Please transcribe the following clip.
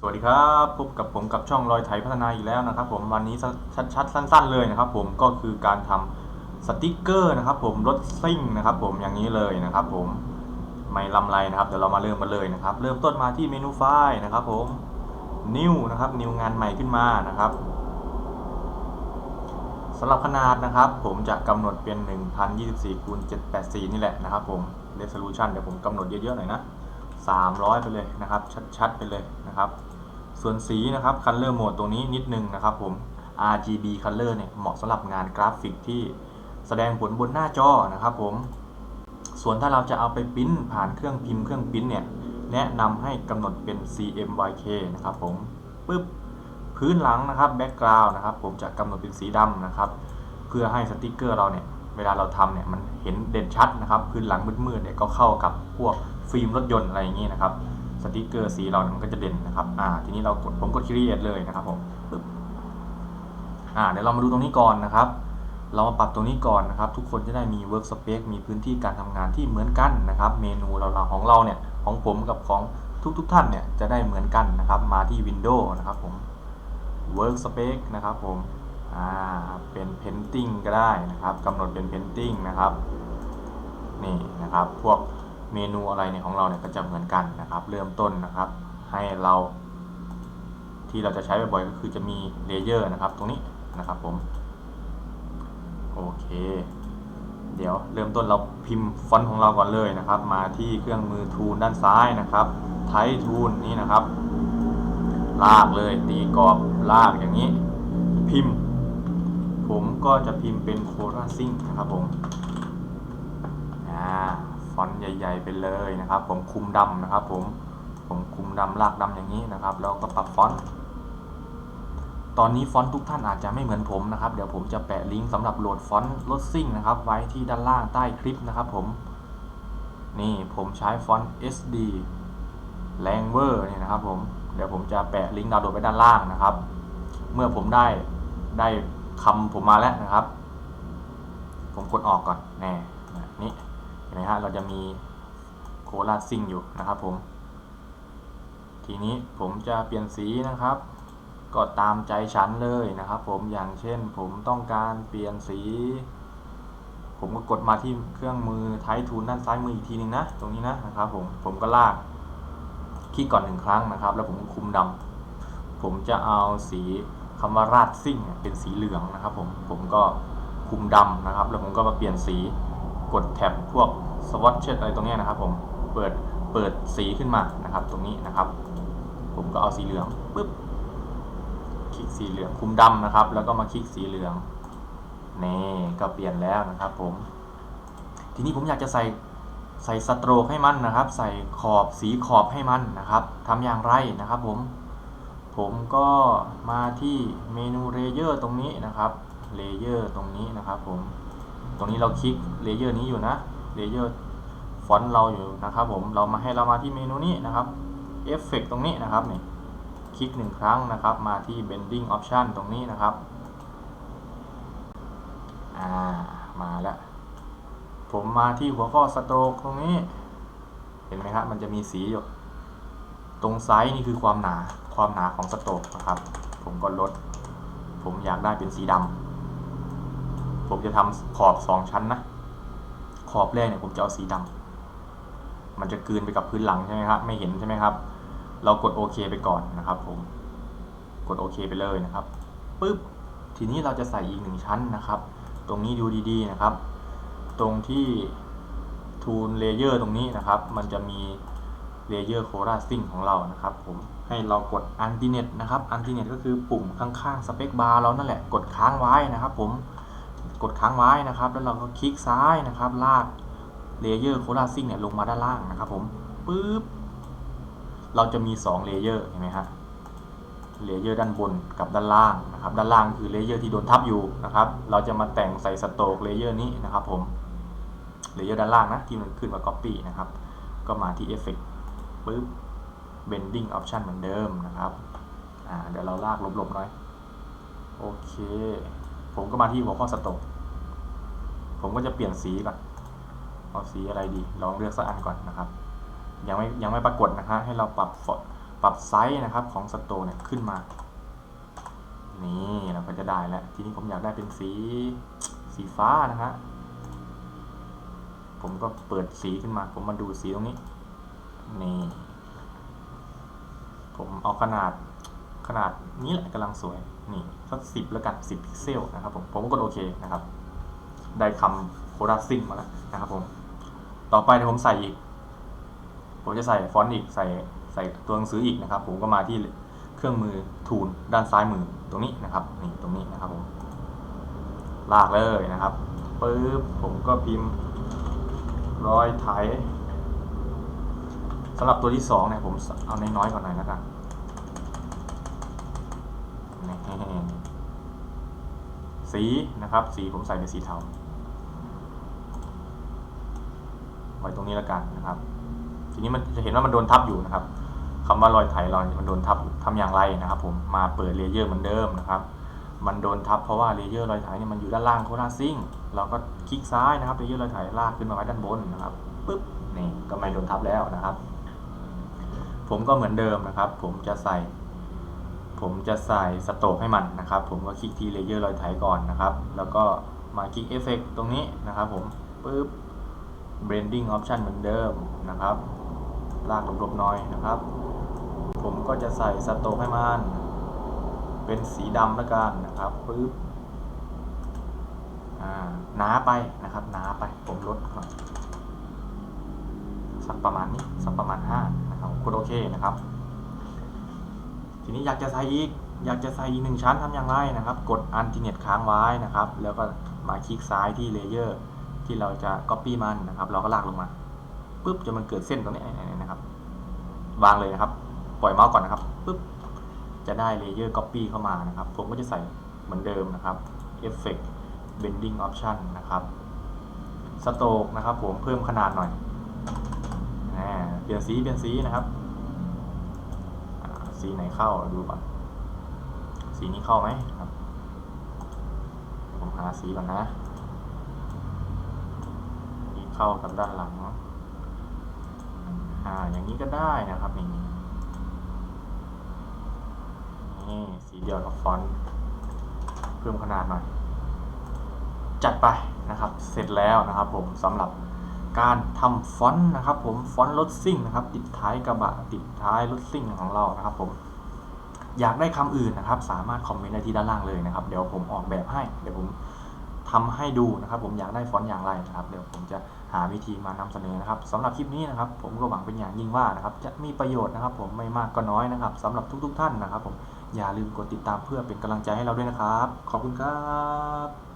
สวัสดีครับพบกับผมกับช่องรอยไถพัฒนาอีกแล้วนะครับ ผมวันนี้ชัดๆสั้น ๆ เลยนะครับ ผมก็คือการทำสติกเกอร์นะครับ ผมรถซิ่งนะครับ ผมอย่างนี้เลยนะครับ ผมไม่ลำไรนะครับเดี๋ยวเรามาเริ่มกันเลยนะครับ เริ่มต้นมาที่เมนูไฟล์นะครับ ผมนิวนะครับนิวงานใหม่ขึ้นมานะครับสำหรับขนาดนะครับ ผมจะกำหนดเป็น 1024คูณ784 นี่แหละนะครับ ผม resolution เดี๋ยวผมกำหนดเยอะๆหน่อยนะ 300 ไปเลยนะครับ ชัดๆ ไปเลยนะครับ ส่วนสีนะครับ color mode ตรงนี้นิดนึงนะครับผม RGB color เนี่ยเหมาะสำหรับงานกราฟิกที่แสดงผลบนหน้าจอนะครับผม ส่วนถ้าเราจะเอาไปปริ้นผ่านเครื่องพิมพ์เครื่องปริ้นเนี่ย แนะนำให้กำหนดเป็น CMYK นะครับผมปึ๊บพื้นหลังนะครับ background นะครับผมจะกำหนดเป็นสีดำนะครับ เพื่อให้สติกเกอร์เราเนี่ยเวลาเราทำเนี่ยมันเห็นเด่นชัดนะครับ พื้นหลังมืดๆเนี่ยก็เข้ากับพวก ฟิล์มรถยนต์อะไรอย่างนี้นะครับสติกเกอร์สีเราเนี่ยมันก็จะเด่นนะครับอ่าทีนี้เรากดผมกด create เลยนะครับผมอ่าเดี๋ยวเรามาดูตรงนี้ก่อนนะครับ เรามาปรับตรงนี้ก่อนนะครับ ทุกคนจะได้มี work space มีพื้นที่การทำงานที่เหมือนกันนะครับ เมนูเราเราของเราเนี่ยของผมกับของทุกๆทท่านเนี่ยจะได้เหมือนกันนะครับ มาที่ Windows นะครับผม work space นะครับผมอ่าเป็น painting ก็ได้นะครับกำหนดเป็น painting นะครับนี่นะครับพวก เมนูอะไรเนี่ยของเราเนี่ยก็จะเหมือนกันนะครับ เริ่มต้นนะครับ ให้เรา ที่เราจะใช้บ่อยๆก็คือจะมีเลเยอร์นะครับ ตรงนี้นะครับผมโอเค เดี๋ยวเริ่มต้นเราพิมพ์ฟอนต์ของเราก่อนเลยนะครับ มาที่เครื่องมือทูลด้านซ้ายนะครับไททูลนี่นะครับ ลากเลยตีกรอบลากอย่างนี้ พิมพ์ ผมก็จะพิมพ์เป็นโคราซิงนะครับผมอ่า อนต์ใหญ่ ๆ ไปเลยนะครับ ผมคุมดำนะครับ ผมผมคุมดำลากดำอย่างนี้นะครับ แล้วก็ปรับฟอนต์ตอนนี้ฟอนต์ทุกท่านอาจจะไม่เหมือนผมนะครับ เดี๋ยวผมจะแปะลิงก์สำหรับโหลดฟอนต์รถซิ่งนะครับ ไว้ที่ด้านล่างใต้คลิปนะครับ ผม นี่ผมใช้ฟอนต์ SD แรงเวอร์เนี่ยนะครับ ผมเดี๋ยวผมจะแปะลิงก์ดาวน์โหลดไว้ด้านล่างนะครับ เมื่อผมได้ได้คำผมมาแล้วนะครับ ผมกดออกก่อนแน่นี่ มฮะเราจะมีโคราซิ่งอยู่นะครับผม ทีนี้ผมจะเปลี่ยนสีนะครับ ก็ตามใจฉันเลยนะครับ ผมอย่างเช่นผมต้องการเปลี่ยนสี ผมก็กดมาที่เครื่องมือไททูนด้านซ้ายมืออีกทีนึงนะ ตรงนี้นะนะครับผมผมก็ลากคลิกก่อนหนึ่งครั้งนะครับ แล้วผมก็คุมดำผมจะเอาสีคำว่าราดซิ่งเนี่ยเป็นสีเหลืองนะครับ ผมผมก็คุมดำนะครับ แล้วผมก็มาเปลี่ยนสีกดแท็บพวก สวอตเชอะไรตรงนี้นะครับผมเปิดเปิดสีขึ้นมานะครับ ตรงนี้นะครับ ผมก็เอาสีเหลืองปุ๊บคลิกสีเหลืองคุมดำนะครับ แล้วก็มาคลิกสีเหลืองนี่ก็เปลี่ยนแล้วนะครับ ผม ทีนี้ผมอยากจะใส่ใส่สโตรกให้มันนะครับ ใส่ขอบสีขอบให้มันนะครับทำอย่างไรนะครับผมผมก็มาที่เมนูเลเยอร์ตรงนี้นะครับเลเยอร์ตรงนี้นะครับ ผม ตรงนี้เราคลิกเลเยอร์นี้อยู่นะ เลเยอร์ฟอนต์เราอยู่นะครับผมเรามาให้เรามาที่เมนูนี้นะครับเอฟเฟกตรงนี้นะครับนี่คลิกหนึ่งครั้งนะครับ มาที่ bending option ตรงนี้นะครับอ่ามาแล้ว ผมมาที่หัวข้อ stroke ตรงนี้ เห็นไหมครับมันจะมีสีอยู่ตรงไซส์นี่คือความหนาความหนาของ stroke นะครับ ผมก็ลด ผมอยากได้เป็นสีดำผมจะทำขอบสองชั้นนะ ขอบแรกเนี่ยผมจะเอาสีดำมันจะกลืนไปกับพื้นหลังใช่ไหมครับไม่เห็นใช่ไหมครับ เรากดโอเคไปก่อนนะครับผมกดโอเคไปเลยนะครับปึ๊บทีนี้เราจะใส่อีกหนึ่งชั้นนะครับ ตรงนี้ดูดีๆนะครับ ตรงที่ทูนเลเยอร์ตรงนี้นะครับ มันจะมีเลเยอร์โคราซิ่งของเรานะครับ ผมให้เรากดอันติเนตนะครับอันติเนตก็คือปุ่มข้างๆสเปคบาร์เรานั่นแหละกดค้างไว้นะครับ ผม กดค้างไว้นะครับ แล้วเราก็คลิกซ้ายนะครับ ลากเลเยอร์โคราซิ่งเนี่ยลงมาด้านล่างนะครับผมปึ๊บเราจะมี2เลเยอร์เห็นไหมฮะเลเยอร์ด้านบนกับด้านล่างนะครับ ด้านล่างคือเลเยอร์ที่โดนทับอยู่นะครับ เราจะมาแต่งใส่สโตกเลเยอร์นี้นะครับ ผมเลเยอร์ด้านล่างนะที่มันขึ้นมา Copy นะครับ ก็มาที่ Effect ปึ๊บ Bending Option เหมือนเดิมนะครับเดี๋ยวเราลากลบๆหน่อย โอเค ผมก็มาที่หัวข้อสโตกผมก็จะเปลี่ยนสีก่อนเอาสีอะไรดี ลองเลือกสักอันก่อนนะครับ ยังไม่ยังไม่ปรากฏนะฮะให้เราปรับปรับไซส์นะครับของสโตเนี่ยขึ้นมา นี่เราก็จะได้แล้ว ทีนี้ผมอยากได้เป็นสีสีฟ้านะฮะ ผมก็เปิดสีขึ้นมา ผมมาดูสีตรงนี้ นี่ ผมเอาขนาด ขนาดนี้แหละกำลังสวย นี่สักสิบแล้วกันสิบพิกเซลนะครับผม ผมก็กดโอเคนะครับ ได้คำโคราซิงมาแล้วนะครับผม ต่อไปเดี๋ยวผมใส่อีก ผมจะใส่ฟอนต์อีก ใส่ใส่ตัวหนังสืออีกนะครับ ผมก็มาที่เครื่องมือทูลด้านซ้ายมือตรงนี้นะครับ นี่ตรงนี้นะครับผม ลากเลยนะครับปึ๊บผมก็พิมพ์ร้อยไถสำหรับตัวที่สองเนี่ยผมเอาน้อยๆก่อนหน่อยแล้วกัน สีนะครับ สีผมใส่เป็นสีเทาไว้ตรงนี้แล้วกันนะครับ ทีนี้มันจะเห็นว่ามันโดนทับอยู่นะครับคำว่ารอยไถรอยมันโดนทับอยู่ทำอย่างไรนะครับ ผมมาเปิดเลเยอร์เหมือนเดิมนะครับ มันโดนทับเพราะว่าเลเยอร์รอยไถเนี่ยมันอยู่ด้านล่างโคราซิ่งเราก็คลิกซ้ายนะครับเลเยอร์รอยไถลากขึ้นมาไว้ด้านบนนะครับปึ๊บนี่ก็ไม่โดนทับแล้วนะครับ ผมก็เหมือนเดิมนะครับ ผมจะใส่ ผมจะใส่สโตกให้มันนะครับ ผมก็คลิกที่เลเยอร์รอยไถก่อนนะครับ แล้วก็มาคลิกเอฟเฟกตรงนี้นะครับผมปึ๊บ blending option เหมือนเดิมนะครับ ลากลบๆน้อยนะครับ ผมก็จะใส่สโตกให้มัน เป็นสีดำแล้วกันนะครับปึ๊บอ่าหนาไปนะครับหนาไปผมลดก่อนสักประมาณนี้สักประมาณ5นะครับกดโอเคนะครับ ทีนี้อยากจะใส่อีก อยากจะใส่อีกหนึ่งชั้นทำอย่างไรนะครับ กดอันติเน็ตค้างไว้นะครับ แล้วก็มาคลิกซ้ายที่เลเยอร์ที่เราจะ Copy มันนะครับ เราก็ลากลงมาปุ๊บจนมันเกิดเส้นตรงนี้นะครับวางเลยนะครับ ปล่อยเมาส์ก่อนนะครับปุ๊บจะได้เลเยอร์ Copy เข้ามานะครับ ผมก็จะใส่เหมือนเดิมนะครับ Effect Bending Option นะครับ Stroke นะครับ ผมเพิ่มขนาดหน่อยเปลี่ยนสีเปลี่ยนสีนะครับ สีไหนเข้าดูก่อน สีนี้เข้าไหมครับ ผมหาสีก่อนนะสีเข้ากับด้านหลังอ่าอย่างนี้ก็ได้นะครับอย่างนี้นี่สีเดียวกับฟอนต์เพิ่มขนาดหน่อย จัดไปนะครับ เสร็จแล้วนะครับผมสำหรับ การทำฟอนต์นะครับผมฟอนต์รถซิ่งนะครับ ติดท้ายกระบะติดท้ายรถซิ่งของเรานะครับผมอยากได้คำอื่นนะครับ สามารถคอมเมนต์ได้ที่ด้านล่างเลยนะครับ เดี๋ยวผมออกแบบให้ เดี๋ยวผมทำให้ดูนะครับ ผมอยากได้ฟอนต์อย่างไรนะครับ เดี๋ยวผมจะหาวิธีมานำเสนอนะครับสำหรับคลิปนี้นะครับ ผมก็หวังเป็นอย่างยิ่งว่านะครับ จะมีประโยชน์นะครับ ผมไม่มากก็น้อยนะครับสำหรับทุก ๆ ท่านนะครับ ผมอย่าลืมกดติดตามเพื่อเป็นกำลังใจให้เราด้วยนะครับ ขอบคุณครับ